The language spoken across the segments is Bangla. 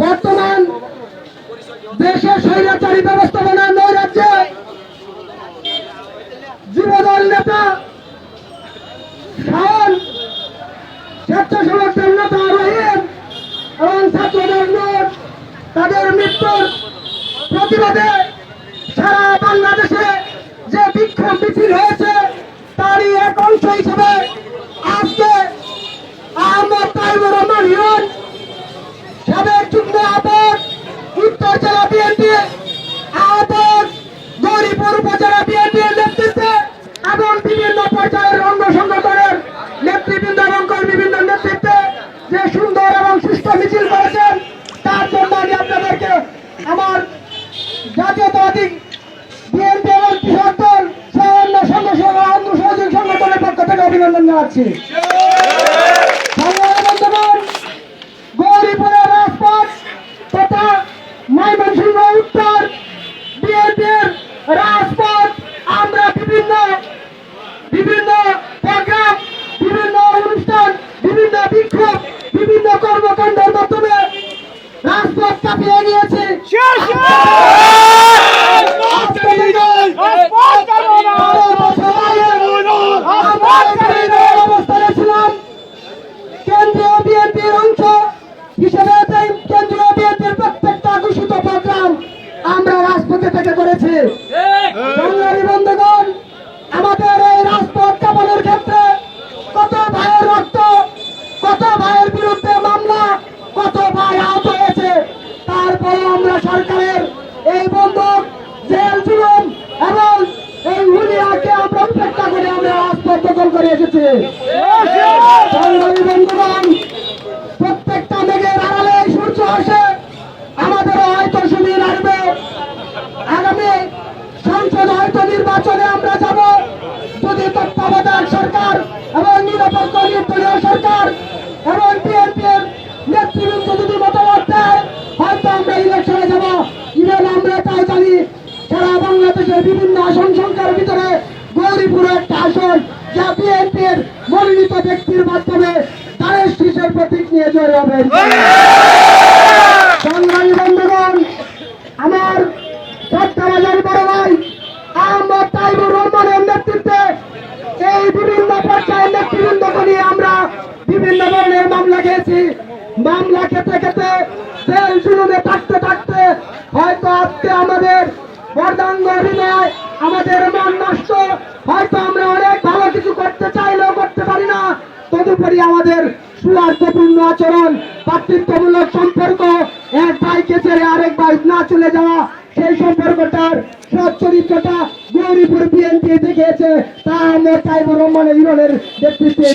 বর্তমান দেশের স্বৈরাচারী ব্যবস্থাপনার নৈরাজ্যে যুবদল নেতা স্বেচ্ছাসেবক নেতা রহিম এবং ছাত্রদল তাদের মৃত্যুর প্রতিবাদে সারা বাংলাদেশে যে বিক্ষোভ মিছিল হয়েছে, তারই এক অংশ হিসেবে আজকে আহমদ তাইবুর রহমান হিরণ সাবেক যুগ্ম আহ্বায়ক উত্তর জেলা বিএনপি, আহ্বায়ক গৌরীপুর উপজেলা নেতৃত্বে এবং বিভিন্ন পর্যায়ের অঙ্গ সংগঠনের নেতৃবৃন্দ এবং কর্মীবৃন্দের নেতৃত্বে যে সুন্দর এবং সুস্থ মিছিল জাতীয়তাবাদী বিএনপি এবং কৃষক দল সাধারণ ও অন্য সহযোগী সংগঠনের পক্ষ থেকে অভিনন্দন জানাচ্ছি। রাজপথ রাজপথে থেকে করেছি। বন্ধুগণ আমাদের এই রাজপথ কাপানোর ক্ষেত্রে কত ভাইয়ের রক্ত কত ভাইয়ের বিরুদ্ধে মামলা কত ভাই আহত হয়েছে তারপরে আমরা সরকারের এই বন্দুক জেল জুলুম এবং এই হুলিয়াকে আমরা উপেক্ষা করে আমরা রাজপথ দখল করে এসেছি। বন্ধুগণ প্রত্যেকটা মেঘের আড়ালে সূর্য আসে আমাদের হয়তো সুদিন আসবে আগামী সংসদ হয়তো নির্বাচনে আমরা যাব। যদি তত্ত্বাবধায়ক সরকার এবং নিরপেক্ষ নির্দলীয় সরকার এবং বিএনপির নেতৃবৃন্দ যদি মতামত দেয়, হয়তো আমরা ইলেকশনে যাব। ইভেন আমরা তাই জানি সারা বাংলাদেশের বিভিন্ন আসন সংখ্যার ভিতরে গৌরীপুরে একটা আসন যা বিএনপির মনোনীত ব্যক্তির মাধ্যমে তারের শীষের প্রতীক নিয়ে জয় হবে। বিভিন্ন ধরনের মামলা খেয়েছি। মামলা খেতে খেতে জেল জুলুমে থাকতে থাকতে হয়তো আজকে আমাদের বর্দাঙ্গ হৃদয় আমাদের মন নষ্ট, হয়তো আমরা অনেক ভালো কিছু করতে চাইলেও করতে পারি না। তদুপরি আমাদের সুয়ার্থপূর্ণ আচরণ পাতৃত্বমূলক সম্পর্ক, এক ভাইকে ছেড়ে আরেক ভাই না চলে যাওয়া, সেই সম্পর্কটার সৎ চরিত্রটা গৌরীপুর বিএনপি দেখিয়েছে তা আমরা তাইবুর রহমানের ইরনের নেতৃত্বে।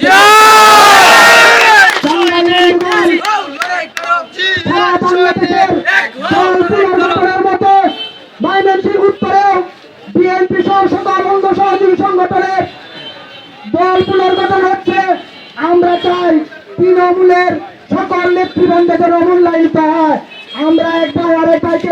ময়মনসিংহ উত্তরেও বিএনপি সহ সকল সহযোগী সংগঠনের দল পুনর্গঠন হচ্ছে। আমরা চাই তৃণমূলের সকল নেতৃবৃন্দ যেন মূল্যায়িত হয়। আমরা একটা ভাইকে